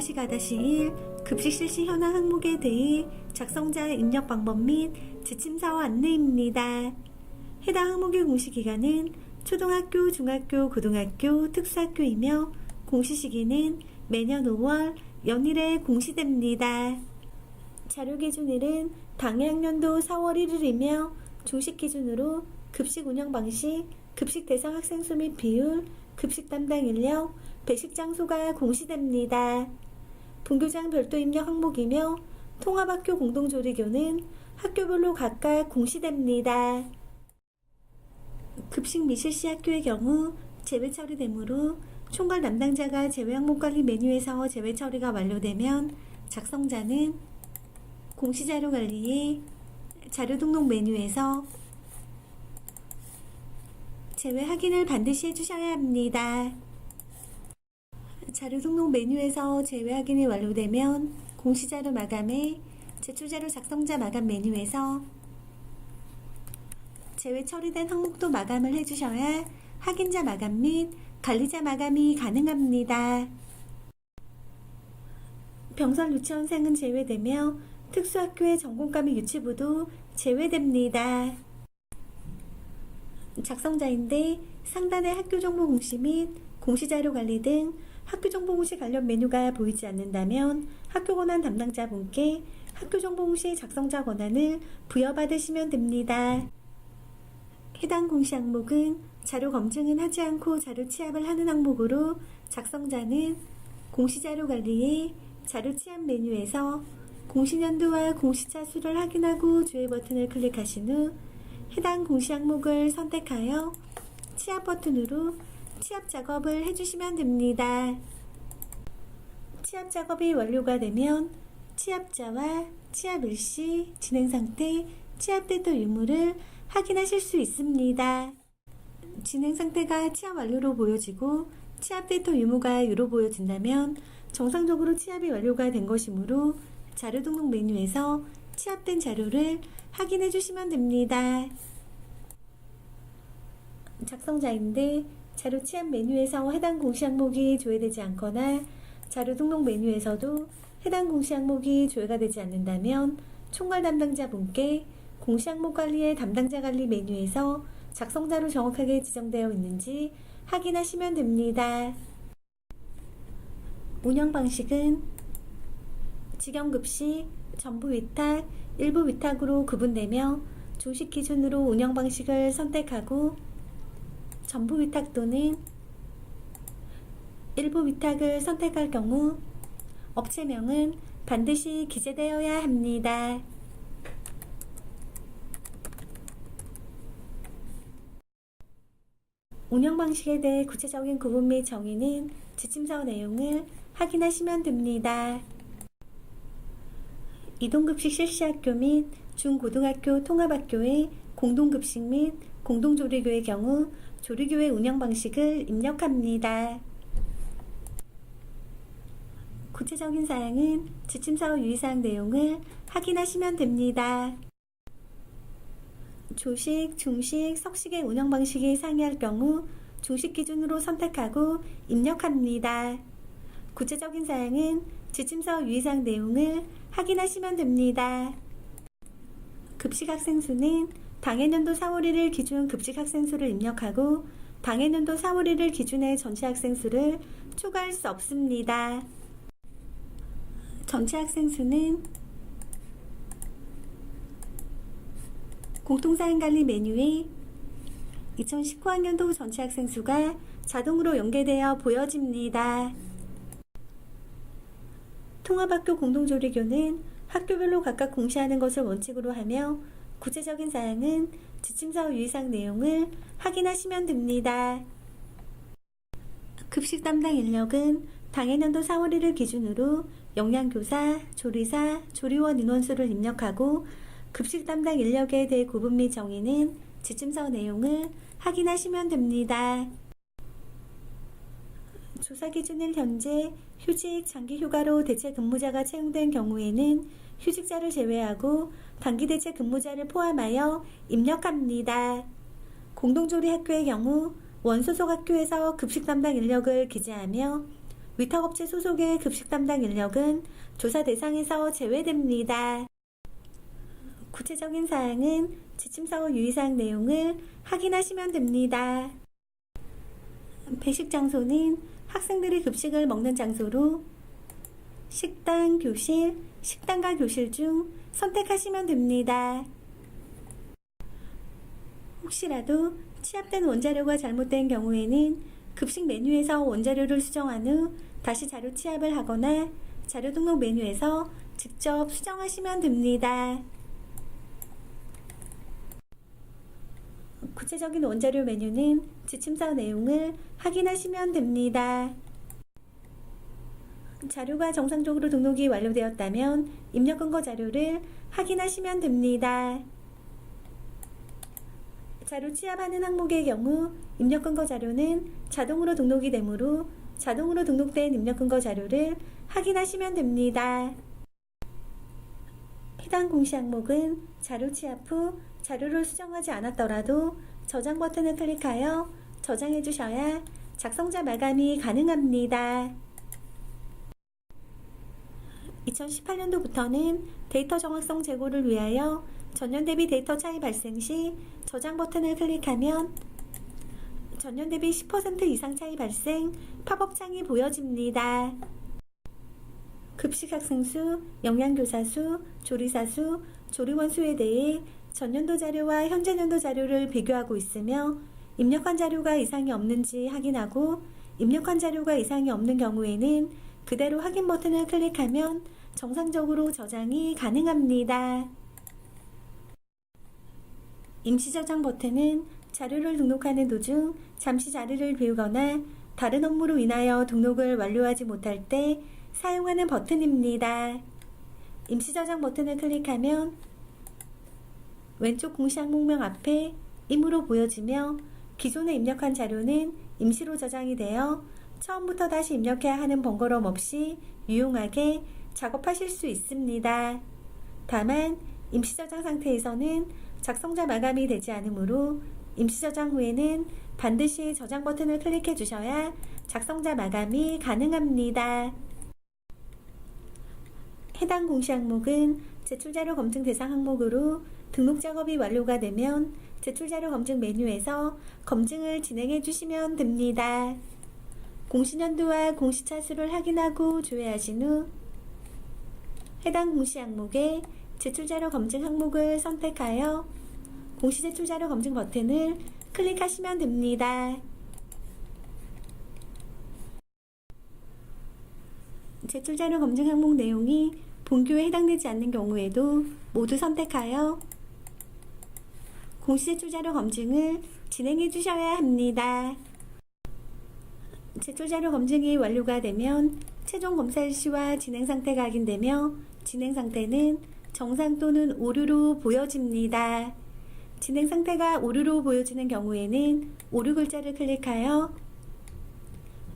5-1 급식 실시 현황 항목에 대해 작성자 입력 방법 및 지침사와 안내입니다. 해당 항목의 공시 기간은 초등학교, 중학교, 고등학교, 특수학교이며 공시 시기는 매년 5월 연일에 공시됩니다. 자료 기준일은 당해학년도 4월 1일이며 중식 기준으로 급식 운영 방식, 급식 대상 학생 수 및 비율, 급식 담당 인력, 배식 장소가 공시됩니다. 분교장 별도 입력 항목이며 통합학교 공동조리교는 학교별로 각각 공시됩니다. 급식 미실시 학교의 경우 제외 처리되므로 총괄 담당자가 제외 항목 관리 메뉴에서 제외 처리가 완료되면 작성자는 공시자료 관리에 자료 등록 메뉴에서 제외 확인을 반드시 해주셔야 합니다. 자료 등록 메뉴에서 제외 확인이 완료되면 공시자료 마감에 제출자료 작성자 마감 메뉴에서 제외 처리된 항목도 마감을 해주셔야 확인자 마감 및 관리자 마감이 가능합니다. 병설 유치원생은 제외되며 특수학교의 전공과 및 유치부도 제외됩니다. 작성자인데 상단의 학교 정보 공시 및 공시자료 관리 등 학교 정보 공시 관련 메뉴가 보이지 않는다면 학교 권한 담당자분께 학교 정보 공시 작성자 권한을 부여받으시면 됩니다. 해당 공시 항목은 자료 검증은 하지 않고 자료 취합을 하는 항목으로 작성자는 공시자료 관리에 자료 취합 메뉴에서 공시년도와 공시차 수를 확인하고 조회 버튼을 클릭하신 후 해당 공시 항목을 선택하여 취합 버튼으로 취합 작업을 해주시면 됩니다. 취합 작업이 완료가 되면 취합자와 취합 일시, 진행 상태, 취합 데이터 유무를 확인하실 수 있습니다. 진행 상태가 취합 완료로 보여지고 취합 데이터 유무가 유로 보여진다면 정상적으로 취합이 완료가 된 것이므로 자료 등록 메뉴에서 취합된 자료를 확인해 주시면 됩니다. 작성자인데 자료 취합 메뉴에서 해당 공시 항목이 조회되지 않거나 자료 등록 메뉴에서도 해당 공시 항목이 조회가 되지 않는다면 총괄 담당자 분께 공시 항목 관리의 담당자 관리 메뉴에서 작성자로 정확하게 지정되어 있는지 확인하시면 됩니다. 운영 방식은 직영급식, 전부 위탁, 일부 위탁으로 구분되며 조식 기준으로 운영 방식을 선택하고 전부 위탁 또는 일부 위탁을 선택할 경우 업체명은 반드시 기재되어야 합니다. 운영 방식에 대해 구체적인 구분 및 정의는 지침서 내용을 확인하시면 됩니다. 이동급식 실시학교 및 중고등학교 통합학교의 공동급식 및 공동조리교의 경우 조리교의 운영 방식을 입력합니다. 구체적인 사항은 지침서 유의사항 내용을 확인하시면 됩니다. 조식, 중식, 석식의 운영 방식이 상이할 경우 조식 기준으로 선택하고 입력합니다. 구체적인 사항은 지침서 유의사항 내용을 확인하시면 됩니다. 급식 학생 수는 당해년도 4월 1일 기준 급식 학생 수를 입력하고 당해년도 4월 1일 기준의 전체 학생 수를 초과할 수 없습니다. 전체 학생 수는 공통사항관리 메뉴에 2019학년도 전체 학생 수가 자동으로 연계되어 보여집니다. 통합학교 공동조리교는 학교별로 각각 공시하는 것을 원칙으로 하며 구체적인 사항은 지침서 유의사항 내용을 확인하시면 됩니다. 급식 담당 인력은 당해년도 4월 1일 기준으로 영양교사, 조리사, 조리원 인원수를 입력하고 급식 담당 인력에 대해 구분 및 정의는 지침서 내용을 확인하시면 됩니다. 조사 기준일 현재 휴직, 장기 휴가로 대체 근무자가 채용된 경우에는 휴직자를 제외하고 단기 대체 근무자를 포함하여 입력합니다. 공동조리 학교의 경우 원소속 학교에서 급식 담당 인력을 기재하며 위탁업체 소속의 급식 담당 인력은 조사 대상에서 제외됩니다. 구체적인 사항은 지침서 유의사항 내용을 확인하시면 됩니다. 배식 장소는 학생들이 급식을 먹는 장소로 식당, 교실, 식당과 교실 중 선택하시면 됩니다. 혹시라도 취합된 원자료가 잘못된 경우에는 급식 메뉴에서 원자료를 수정한 후 다시 자료 취합을 하거나 자료 등록 메뉴에서 직접 수정하시면 됩니다. 구체적인 원자료 메뉴는 지침서 내용을 확인하시면 됩니다. 자료가 정상적으로 등록이 완료되었다면 입력 근거 자료를 확인하시면 됩니다. 자료 취합하는 항목의 경우 입력 근거 자료는 자동으로 등록이 되므로 자동으로 등록된 입력 근거 자료를 확인하시면 됩니다. 해당 공시 항목은 자료 취합 후 자료를 수정하지 않았더라도 저장 버튼을 클릭하여 저장해 주셔야 작성자 마감이 가능합니다. 2018년도부터는 데이터 정확성 제고를 위하여 전년 대비 데이터 차이 발생 시 저장 버튼을 클릭하면 전년 대비 10% 이상 차이 발생 팝업 창이 보여집니다. 급식 학생 수, 영양교사 수, 조리사 수, 조리원 수에 대해 전년도 자료와 현재 년도 자료를 비교하고 있으며 입력한 자료가 이상이 없는지 확인하고 입력한 자료가 이상이 없는 경우에는 그대로 확인 버튼을 클릭하면 정상적으로 저장이 가능합니다. 임시 저장 버튼은 자료를 등록하는 도중 잠시 자리를 비우거나 다른 업무로 인하여 등록을 완료하지 못할 때 사용하는 버튼입니다. 임시 저장 버튼을 클릭하면 왼쪽 공시 항목명 앞에 임으로 보여지며 기존에 입력한 자료는 임시로 저장이 되어 처음부터 다시 입력해야 하는 번거로움 없이 유용하게 작업하실 수 있습니다. 다만 임시 저장 상태에서는 작성자 마감이 되지 않으므로 임시 저장 후에는 반드시 저장 버튼을 클릭해 주셔야 작성자 마감이 가능합니다. 해당 공시 항목은 제출자료 검증 대상 항목으로 등록 작업이 완료가 되면 제출자료 검증 메뉴에서 검증을 진행해 주시면 됩니다. 공시년도와 공시차수를 확인하고 조회하신 후 해당 공시 항목에 제출자료 검증 항목을 선택하여 공시 제출자료 검증 버튼을 클릭하시면 됩니다. 제출자료 검증 항목 내용이 본교에 해당되지 않는 경우에도 모두 선택하여 공시제출자료 검증을 진행해 주셔야 합니다. 제출자료 검증이 완료가 되면 최종 검사 일시와 진행 상태가 확인되며 진행 상태는 정상 또는 오류로 보여집니다. 진행 상태가 오류로 보여지는 경우에는 오류 글자를 클릭하여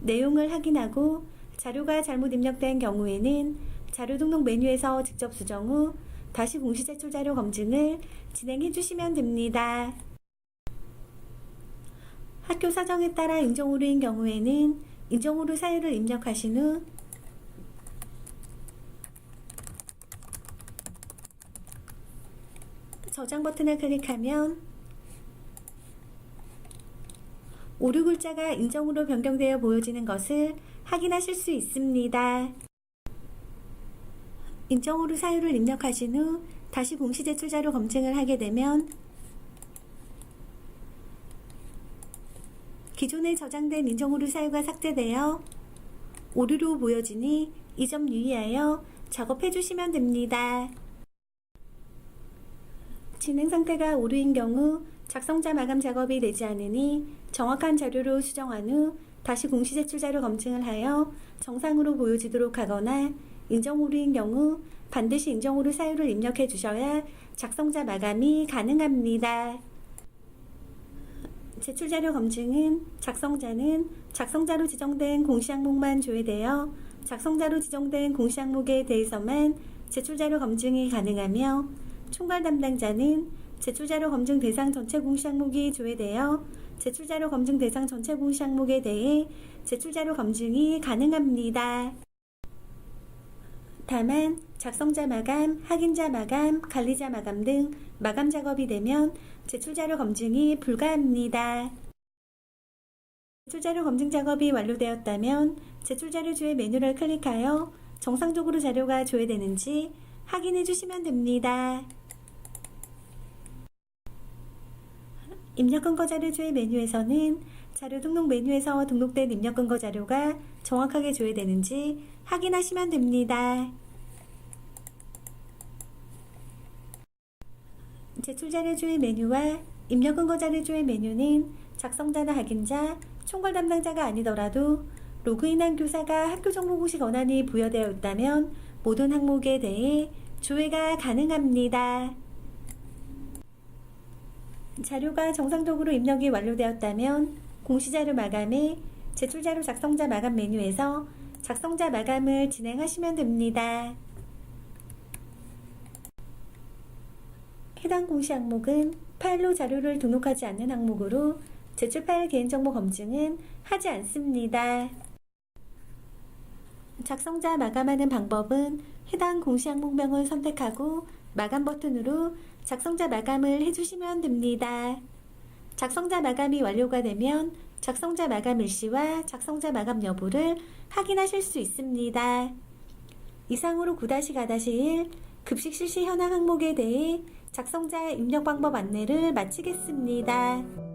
내용을 확인하고 자료가 잘못 입력된 경우에는 자료 등록 메뉴에서 직접 수정 후 다시 공시 제출 자료 검증을 진행해 주시면 됩니다. 학교 사정에 따라 인정오류인 경우에는 인정오류 사유를 입력하신 후 저장 버튼을 클릭하면 오류 글자가 인정으로 변경되어 보여지는 것을 확인하실 수 있습니다. 인정오류 사유를 입력하신 후 다시 공시 제출자료 검증을 하게 되면 기존에 저장된 인정오류 사유가 삭제되어 오류로 보여지니 이 점 유의하여 작업해 주시면 됩니다. 진행 상태가 오류인 경우 작성자 마감 작업이 되지 않으니 정확한 자료로 수정한 후 다시 공시 제출 자료 검증을 하여 정상으로 보여지도록 하거나 인정 오류인 경우 반드시 인정 오류 사유를 입력해 주셔야 작성자 마감이 가능합니다. 제출 자료 검증은 작성자는 작성자로 지정된 공시 항목만 조회되어 작성자로 지정된 공시 항목에 대해서만 제출 자료 검증이 가능하며 총괄 담당자는 제출자료 검증 대상 전체 공시 항목이 조회되어 제출자료 검증 대상 전체 공시 항목에 대해 제출자료 검증이 가능합니다. 다만 작성자 마감, 확인자 마감, 관리자 마감 등 마감 작업이 되면 제출자료 검증이 불가합니다. 제출자료 검증 작업이 완료되었다면 제출자료 조회 메뉴를 클릭하여 정상적으로 자료가 조회되는지 확인해 주시면 됩니다. 입력근거 자료 조회 메뉴에서는 자료 등록 메뉴에서 등록된 입력근거 자료가 정확하게 조회되는지 확인하시면 됩니다. 제출자료 조회 메뉴와 입력근거 자료 조회 메뉴는 작성자나 확인자, 총괄 담당자가 아니더라도 로그인한 교사가 학교 정보공시 권한이 부여되어 있다면 모든 항목에 대해 조회가 가능합니다. 자료가 정상적으로 입력이 완료되었다면 공시자료 마감에 제출자료 작성자 마감 메뉴에서 작성자 마감을 진행하시면 됩니다. 해당 공시 항목은 파일로 자료를 등록하지 않는 항목으로 제출 파일 개인정보 검증은 하지 않습니다. 작성자 마감하는 방법은 해당 공시 항목명을 선택하고 마감 버튼으로 작성자 마감을 해주시면 됩니다. 작성자 마감이 완료가 되면 작성자 마감 일시와 작성자 마감 여부를 확인하실 수 있습니다. 이상으로 9-4-1 급식 실시 현황 항목에 대해 작성자의 입력 방법 안내를 마치겠습니다.